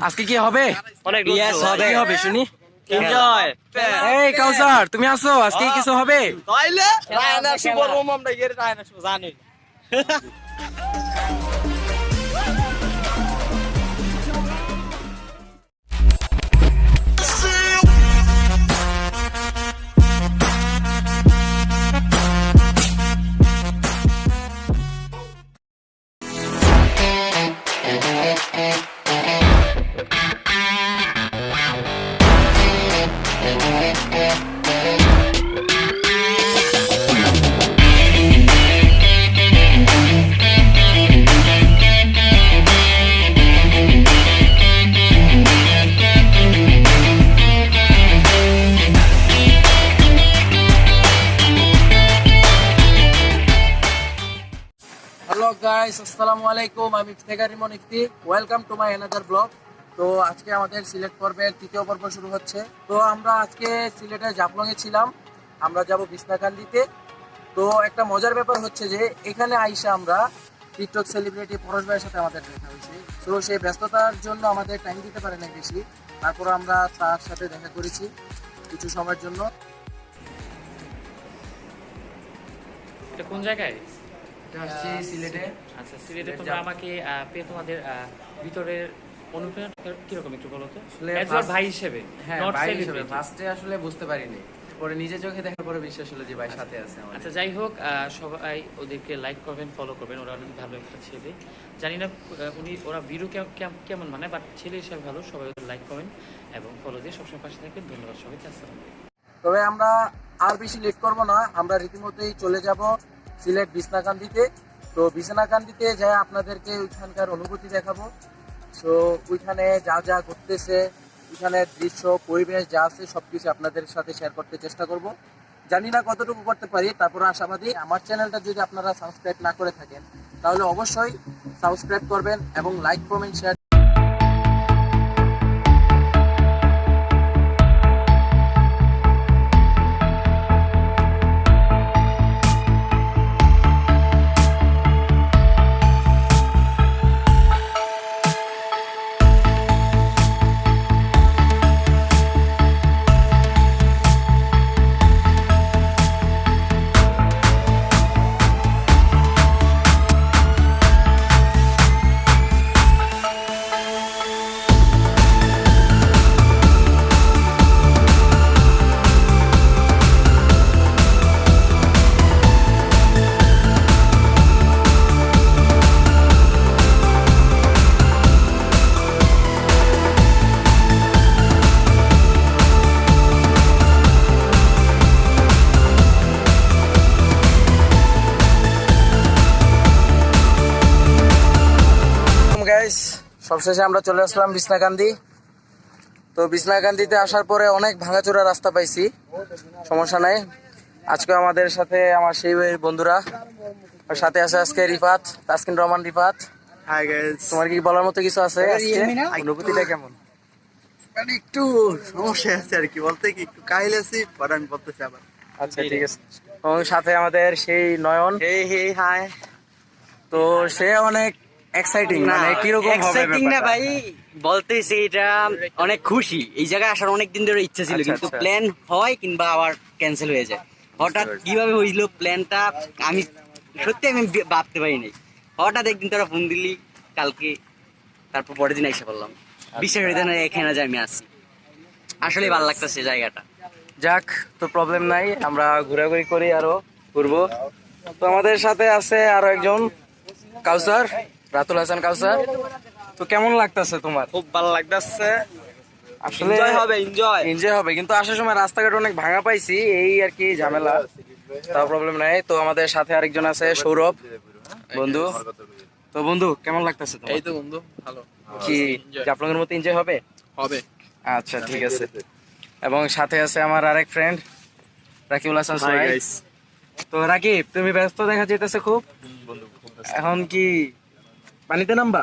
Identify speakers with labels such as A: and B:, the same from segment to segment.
A: আজকে কি হবে?
B: অনেক
C: হবে।
A: হবে শুনি?
C: এনজয়
A: এই কাউসার তুমি আসো আজকে কিছু হবে?
C: তাইলে রায়না আমরা রায়না জানি
A: আসসালামু আলাইকুম আমি Iftekhar Rimon Ifti. Welcome to my another blog তো আজকে আমাদের সিলেট পর্বের তৃতীয় পর্ব শুরু হচ্ছে। তো আমরা আজকে সিলেটের জাফলং এ ছিলাম। আমরা যাব বিছনাকান্দিতে তো একটা মজার ব্যাপার হচ্ছে যে এখানে আইসা আমরা টিকটক সেলিব্রিটি পরশ ভাইয়ের সাথে আমাদের দেখা হয়েছে। তো সেই ব্যস্ততার জন্য আমাদের টাইম দিতে পারে না বেশি। তারপর আমরা তার সাথে দেখা করেছি কিছু সময়ের জন্য।
B: এটা কোন জায়গায়?
A: এটা হচ্ছে সিলেটে।
B: আচ্ছা সিলেটে তোমরা আমাকে পেয়ে তোমাদের ভিতরের অনুপ্রেরণা কীরকম একটু বলো তো? ভাই হিসেবে
A: হ্যাঁ ভাই হিসেবে। ফার্স্টে আসলে বুঝতে পারিনি। পরে নিজে চোখে দেখার পরে বিশ্বাস হলো যে ভাই সাথে আছে
B: আচ্ছা যাই হোক সবাই ওদেরকে লাইক করবেন ফলো করবেন। ওরা অনেক ভালো একটা ছেলে। জানি না উনি ওরা ভিডিও কেমন মানে বাট ছেলে হিসাবে ভালো। সবাই ওদের লাইক করবেন এবং ফলো দিয়ে সবসময় পাশে থাকবেন। ধন্যবাদ সবাইকে। আসসালাম
A: তবে আমরা আর বেশি লেট করব না। আমরা রীতিমতোই চলে যাব সিলেট বিছনাকান্দিতে তো বিছানাকান্দিতে যাই আপনাদেরকে ওইখানকার অনুভূতি দেখাবো। সো ওইখানে যা যা ঘটতেছে ওইখানে দৃশ্য, পরিবেশ যা আছে সব কিছু আপনাদের সাথে শেয়ার করতে চেষ্টা করব। জানি না কতটুকু করতে পারি, তারপর আশাবাদী আমার চ্যানেলটা যদি আপনারা সাবস্ক্রাইব না করে থাকেন, তাহলে অবশ্যই সাবস্ক্রাইব করবেন এবং লাইক কমেন্ট শেয়ার সবশেষে আমরা চলে আসলাম বিছনাকান্দি। তো বিছনাকান্দিতে আসার পরে অনেক ভাঙাচোরা রাস্তা পাইছি সমস্যা নাই। আজকে আমাদের সাথে আমার সেই বন্ধুরা সাথে আছে আজকে রিফাত তাসকিন রহমান রিফাত। তোমার কি বলার মতো কিছু আছে অনুভূতিটা কেমন?
C: মানে একটু সমস্যা আছে আর কি বলতে কি একটু কাহিল আছি আমি বলতেছি আবার।
A: আচ্ছা ঠিক আছে। এবং সাথে আমাদের সেই নয়ন।
C: হে হে হাই
A: তো সে অনেক এক্সাইটিং মানে কীরকম হবে
D: এক্সাইটিং না ভাই। বলতেছি এটা অনেক খুশি। এই জায়গায় আসার অনেক দিন ধরে ইচ্ছা ছিল
A: আচ্ছা,
D: কিন্তু
A: আচ্ছা।
D: প্ল্যান হয় কিংবা আবার ক্যান্সেল হয়ে যায়। হঠাৎ কীভাবে হইল প্ল্যানটা আমি সত্যি আমি ভাবতে পারিনি হঠাৎ একদিন তোরা ফোন দিলি কালকে তারপর পরের দিন এসে বললাম বিশ্বাস হইতে না এখানে যে আমি আসি আসলে ভালো লাগতেছে জায়গাটা।
A: যাক তো প্রবলেম নাই আমরা ঘোরাঘুরি করি আরও ঘুরবো। তো আমাদের সাথে আছে আরও একজন। কাউসার? রাতুল হাসান কাউসার? তো কেমন লাগতেছে তোমার?
C: খুব ভালো লাগতেছে।
A: আসলে
C: এনজয় হবে এনজয়
A: এনজয় হবে কিন্তু আসার সময় রাস্তাঘাট অনেক ভাঙা পাইছি এই আর কি ঝামেলা। তাও প্রবলেম নাই। তো আমাদের সাথে আরেকজন আছে সৌরভ। বন্ধু। তো বন্ধু কেমন লাগতেছে তোমার?
C: এই তো বন্ধু ভালো।
A: কি জাফলংয়ের মতো এনজয় হবে?
C: হবে।
A: আচ্ছা ঠিক আছে। এবং সাথে আছে আমার আরেক friend Rakibul Hasan
C: hi
A: Sohag
C: guys
A: তো রাকিব তুমি ব্যস্ত দেখা যেতেছে খুব? এখন কি পানিতে নামবা?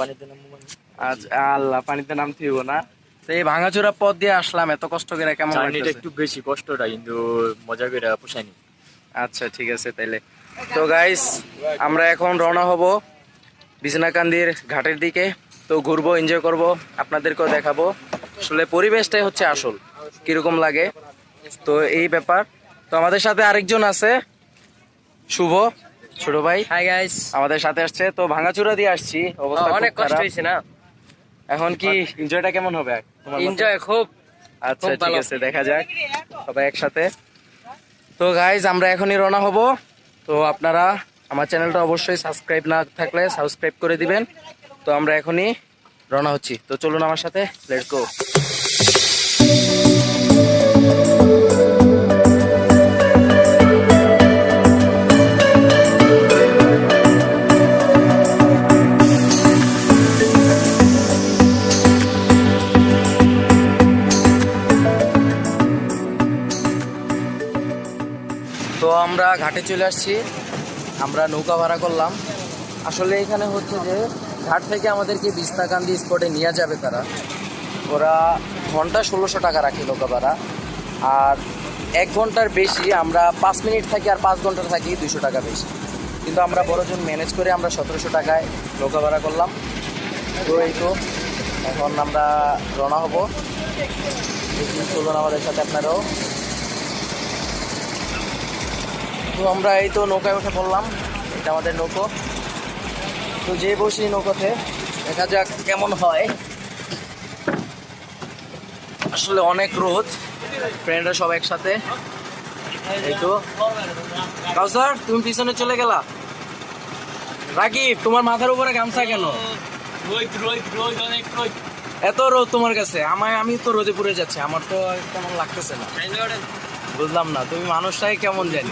C: পানিতে নামবো মানে।
A: আচ্ছা আল্লাহ পানিতে নামতে হইব না। তো এই ভাঙাচোরা পথ দিয়ে আসলাম এত কষ্ট করে কেমন লাগতেছে?
E: একটু বেশি কষ্টটা কিন্তু মজা করে পোষায়নি
A: আচ্ছা ঠিক আছে তাইলে। তো গাইস আমরা এখন রওনা হব বিছনাকান্দির ঘাটের দিকে। তো ঘুরবো এনজয় করব আপনাদেরকেও দেখাবো। আসলে পরিবেশটাই হচ্ছে আসল কীরকম লাগে। তো এই ব্যাপার। তো আমাদের সাথে আরেকজন আছে শুভ। ছোট ভাই।
B: হাই গাইস
A: আমাদের সাথে আসছে তো ভাঙাচুরা দিয়ে আসছি। অবস্থা
B: অনেক কষ্ট। হয়েছে না?
A: এখন কি এনজয়টা কেমন হবে? তোমার
B: এনজয় খুব
A: আচ্ছা ঠিক আছে দেখা যাক। সবাই একসাথে। তো গাইজ আমরা এখনই রওনা হব। তো আপনারা আমার চ্যানেলটা অবশ্যই সাবস্ক্রাইব না থাকলে সাবস্ক্রাইব করে দিবেন। তো আমরা এখনই রওনা হচ্ছি। তো চলুন আমার সাথে লেটস গো ঘাটে চলে আসছি। আমরা নৌকা ভাড়া করলাম। আসলে এখানে হচ্ছে যে, ঘাট থেকে আমাদেরকে বিস্তাকান্দি স্পটে নিয়ে যাবে তারা। ওরা ঘণ্টা ষোলোশো টাকা রাখে নৌকা ভাড়া। আর এক ঘণ্টার বেশি, আমরা পাঁচ মিনিট থাকি আর পাঁচ ঘণ্টা থাকি দুশো টাকা বেশি। কিন্তু আমরা বড়জন ম্যানেজ করে আমরা সতেরোশো টাকায় নৌকা ভাড়া করলাম। তো এই তো, এখন আমরা রওনা হব। চলুন আমাদের সাথে আপনারাও। তো আমরা এই তো নৌকায় উঠে পড়লাম। এটা আমাদের নৌকো। তো যে বসি নৌকোতে। দেখা যাক কেমন হয়। আসলে অনেক রোদ। ফ্রেন্ডরা সব একসাথে। এই তো। কাউসার তুমি পিছনে চলে গেলা? রাকিব তোমার মাথার উপরে গামছা কেন? এত রোদ তোমার কাছে। আমায় আমি তো রোদে পুড়ে যাচ্ছে। আমার তো কেমন লাগতেছে না। বুঝলাম না, তুমি মানুষটাই কেমন জানি।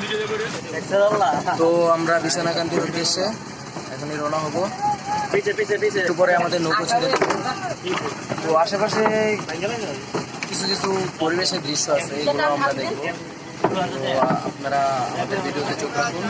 A: তো আমরা বিছানাকান্তির উদ্দেশ্যে এখনই রওনা হব। একটু পরে আমাদের নৌকো ছেড়ে তো আশেপাশে কিছু কিছু পরিবেশের দৃশ্য আছে, এগুলো আমরা দেখব। আপনারা আমাদের ভিডিওতে চোখ রাখুন।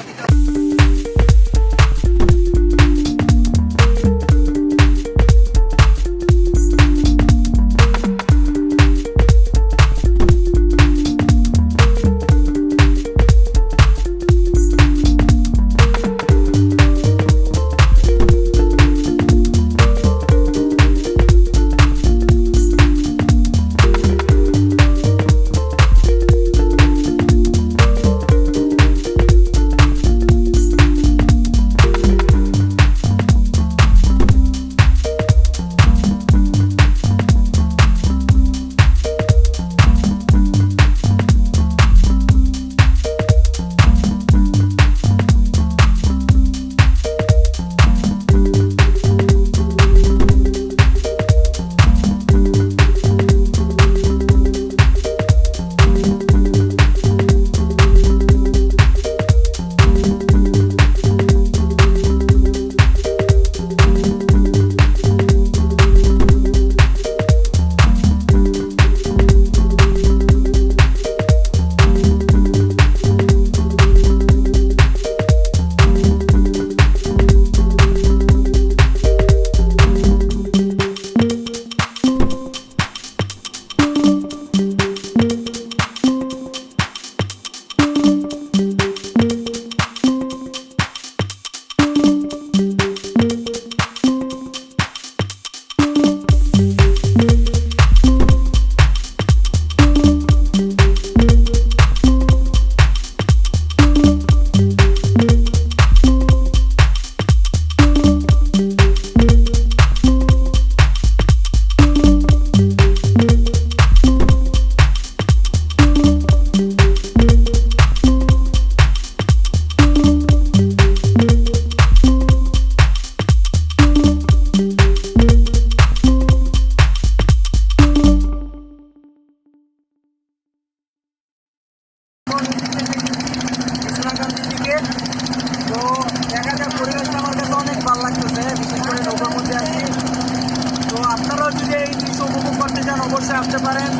A: অবশ্যই আসতে পারেন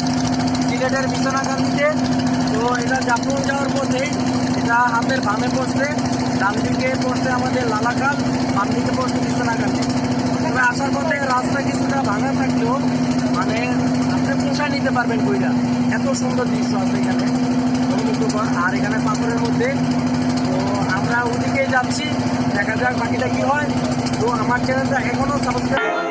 A: সিলেটের বিশ্বনাকান্দিতে তো এটা জাফলং যাওয়ার পথেই এটা হাতের বামে পড়ছে, ডান দিকে পড়ছে আমাদের লালাকাল বাম দিকে পড়ছে বিশ্বনাকান্দি তবে আসার পথে রাস্তা কিছুটা ভাঙা থাকলেও মানে আপনি পোষায় নিতে পারবেন বইটা। এত সুন্দর দৃশ্য আছে এখানে। আর এখানে পাথরের মধ্যে। তো আমরা ওদিকেই যাচ্ছি, দেখা যাক বাকিটা কি হয়। তো আমার চ্যানেলটা এখনও সাবস্ক্রাইব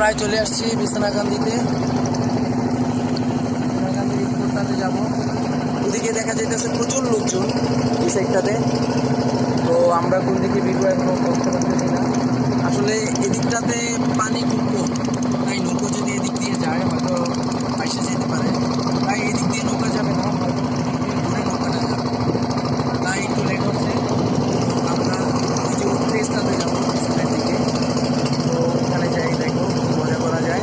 A: প্রায় চলে আসছি বিছনাকান্দিতে বিছনাকান্দির স্পটটাতে যাব। ওদিকে দেখা যাইতেছে প্রচুর লোকজন এই সাইডটাতে তো আমরা কোন দিকে ভিডিও এখনও করতে পারতেছি না। আসলে এদিকটাতে পানি খুব কম তাই নৌকো যদি এদিক দিয়ে যায় হয়তো পাইসে যেতে পারে তাই এদিক দিয়ে নৌকা যাবে না হয়তো ঘুরে নৌকাটা যাবে তাই একটু লেট হচ্ছে আমরা ওই যে প্লেসটাতে যাব পিছনের দিকে তো ওখানে যাই দেখো কি মজা করা যায়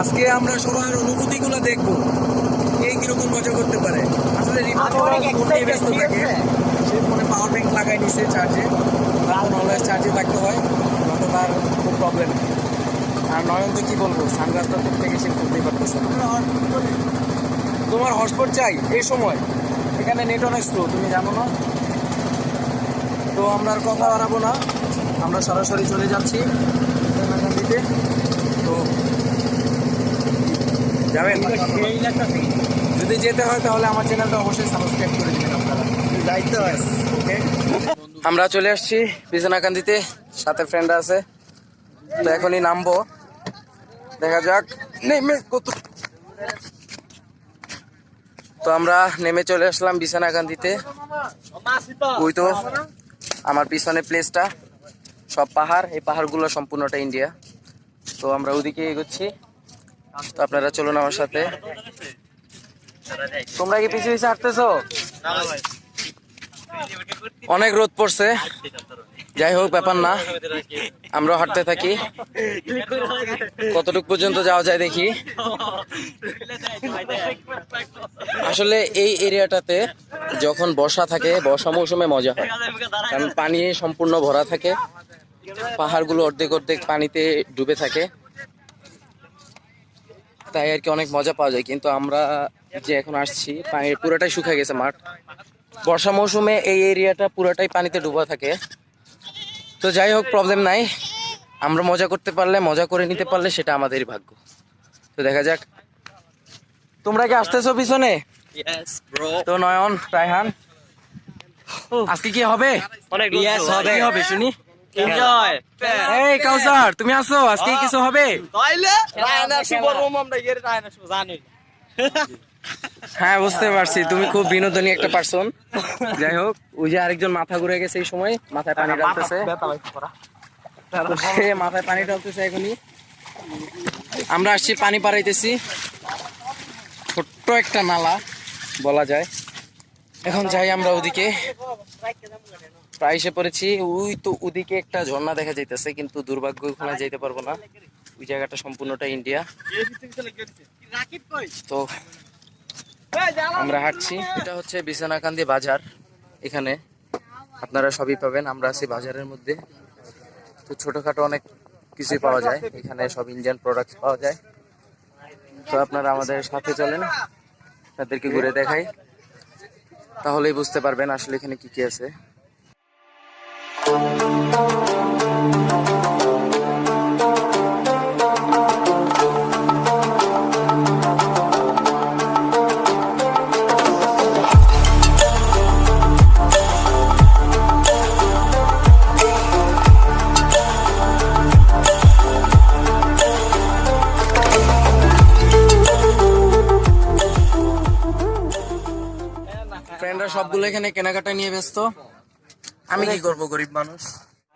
A: আজকে আমরা সবার অনুভূতিগুলো দেখব। এই কীরকম মজা করতে পারে। আসলে ব্যস্ত থাকে। সে ফোনে পাওয়ার ব্যাংক লাগাই নিছে চার্জে ফোন অলওয়েজ চার্জে থাকতে হয়। নয়তো তার খুব প্রবলেম আর নয়ন তো কি বলব? সানগ্লাসটা তোর থেকে সে খুলতেই পারতেছে তোমার হটস্পট চাই? এই সময়। এখানে নেট অনেক স্লো তুমি জানো না? তো আমরা আর কথা বাড়াবো না। আমরা সরাসরি চলে যাচ্ছি। দিতে তো যাবেন? যদি যেতে হয় তাহলে আমার চ্যানেলটা অবশ্যই সাবস্ক্রাইব করে দিবেন আপনারা। দায়িত্ব হয় ওকে আমরা চলে আসছি বিছানাকান্দিতে সাথে ফ্রেন্ড আছে। তো এখনই নামবো। দেখা যাক। নেমে কত তো আমরা নেমে চলে আসলাম বিছানাকান্দিতে। ওই তো আমার পিছনে প্লেসটা সব পাহাড় এই পাহাড়গুলো সম্পূর্ণটা ইন্ডিয়া তো আমরা ওদিকে এগোচ্ছি। তো আপনারা চলুন আমার সাথে। তোমরা কি পিছু পিছু হাঁটতেছো? অনেক রোদ পড়ছে। যাই হোক, ব্যাপার না। আমরা হাঁটতে থাকি। কতটুক পর্যন্ত যাওয়া যায় দেখি। আসলে এই এরিয়াটাতে যখন বর্ষা থাকে, বর্ষা মৌসুমে মজা হয়। কারণ পানি সম্পূর্ণ ভরা থাকে। পাহাড়গুলো অর্ধেক অর্ধেক পানিতে ডুবে থাকে। তাই আর কি অনেক মজা পাওয়া যায়। কিন্তু আমরা যে এখন আসছি পানি পুরোটাই শুকিয়ে গেছে মাঠ। বর্ষা মৌসুমে এই এরিয়াটা পুরোটাই পানিতে ডুবা থাকে। তো যাই হোক প্রবলেম নাই। আমরা মজা করতে পারলে মজা করে নিতে পারলে সেটা আমাদেরই ভাগ্য। তো দেখা যাক। তোমরা কি আসতেছো পিছনে? তো নয়ন রায়হান আজকে কি হবে?
D: Yes, হবে।
A: কি হবে শুনি? এই কাউসার তুমি আসো আজকে কিছু হবে? হ্যাঁ বুঝতে পারছি। তুমি খুব বিনোদনী একটা পার্সন যাই হোক ওই যে আরেকজন মাথা ঘুরে গেছে এই সময় মাথায় পানি ঢালতেছে। সে মাথায় পানি ঢালতেছে এখনই। আমরা আসছি পানি পাড়াইতেছি। ছোট্ট একটা নালা বলা যায়। এখন যাই আমরা ওদিকে। প্রায় এসে পড়েছি। ওই তো ওদিকে একটা ঝর্ণা দেখা যাইতেছে, কিন্তু দুর্ভাগ্য ওখানে যাইতে পারব না। ওই জায়গাটা সম্পূর্ণটা ইন্ডিয়া তো আমরা হাঁটছি। এটা হচ্ছে বিছানাকান্দি বাজার, এখানে। আপনারা সবই পাবেন, আমরা আছি বাজারের মধ্যে। তো ছোটোখাটো অনেক কিছুই পাওয়া যায়। এখানে সব ইন্ডিয়ান প্রোডাক্টস পাওয়া যায়। তো আপনারা আমাদের সাথে চলেন, তাদেরকে ঘুরে দেখাই। তাহলেই বুঝতে পারবেন আসলে এখানে কি কি আছে। সবগুলো এখানে কেনাকাটা নিয়ে ব্যস্ত। আমি কি করব, গরিব মানুষ?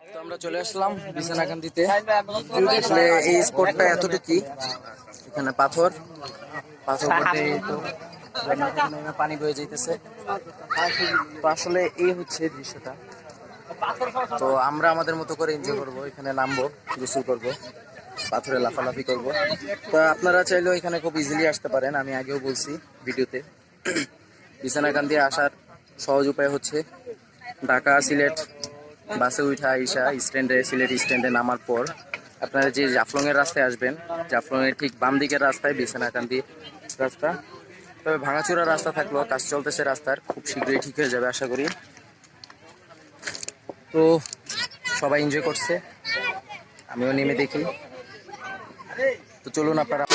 A: তো আমরা চলে আসলাম বিছানাকান্দিতে। আসলে এই স্পটটা এতটুকুই এখানে পাথর। পাথর পানি বয়ে যাইতেছে। আসলে এই হচ্ছে দৃশ্যটা। তো আমরা আমাদের মতো করে এনজয় করব। এখানে নামবো, গোসল করব, পাথরে লাফালাফি করব। তো আপনারা চাইলেও এখানে খুব ইজিলি আসতে পারেন। আমি আগেও বলছি ভিডিওতে। বিছানাকান্দি আসার সহজ উপায় হচ্ছে ঢাকা সিলেট বাসে উঠা আইসা স্ট্যান্ডে, সিলেট স্ট্যান্ডে নামার পর আপনারা যে জাফলংয়ের রাস্তায় আসবেন, জাফলংয়ের ঠিক বাম দিকের রাস্তায় বিছানাকান্দি রাস্তা। তবে ভাঙাচোরা রাস্তা থাকলেও কাজ চলতেছে রাস্তার, খুব শীঘ্রই ঠিক হয়ে যাবে আশা করি। তো সবাই এনজয় করছে, আমিও নেমে দেখি। তো চলুন আপনারা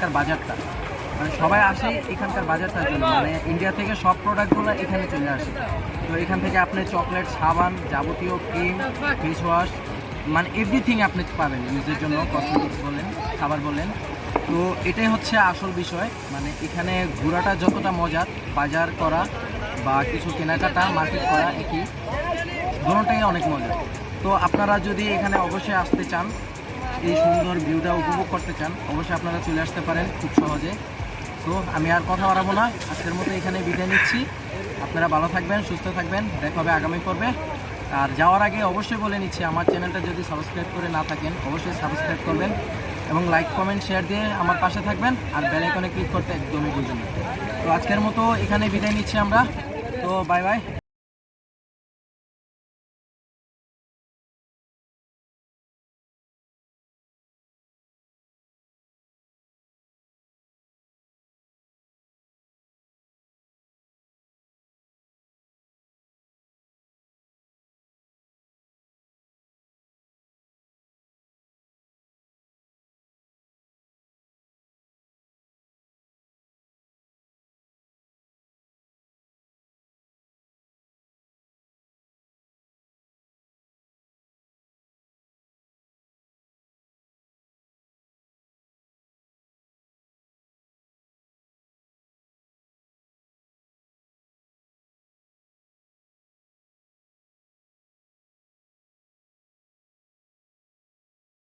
A: এখানকার বাজারটা। মানে সবাই আসে এখানকার বাজারটার জন্য। মানে ইন্ডিয়া থেকে সব প্রোডাক্টগুলো এখানে চলে আসে। তো এখান থেকে আপনি চকলেট সাবান যাবতীয় ক্রিম ফেস ওয়াশ মানে এভরিথিং আপনি পাবেন নিজের জন্য কসমেটিক্স বলেন খাবার বলেন। তো এটাই হচ্ছে আসল বিষয়। মানে এখানে ঘোরাটা যতটা মজার, বাজার করা বা কিছু কেনাকাটা মার্কেট করা, একই, দুটোটাই অনেক মজা তো আপনারা যদি এখানে অবশ্যই আসতে চান এই সুন্দর ভিউটা উপভোগ করতে চান, অবশ্যই আপনারা চলে আসতে পারেন খুব সহজে। তো আমি আর কথা বাড়াবো না, আজকের মতো এখানে বিদায় নিচ্ছি। আপনারা ভালো থাকবেন, সুস্থ থাকবেন, দেখা হবে আগামী পর্বে। আর যাওয়ার আগে অবশ্যই বলে নিচ্ছি, আমার চ্যানেলটা যদি সাবস্ক্রাইব করে না থাকেন, অবশ্যই সাবস্ক্রাইব করবেন এবং লাইক কমেন্ট শেয়ার দিয়ে আমার পাশে থাকবেন আর বেল আইকনে ক্লিক করতে একদমই ভুলবেন তো আজকের মতো এখানে বিদায় নিচ্ছি আমরা। তো বাই বাই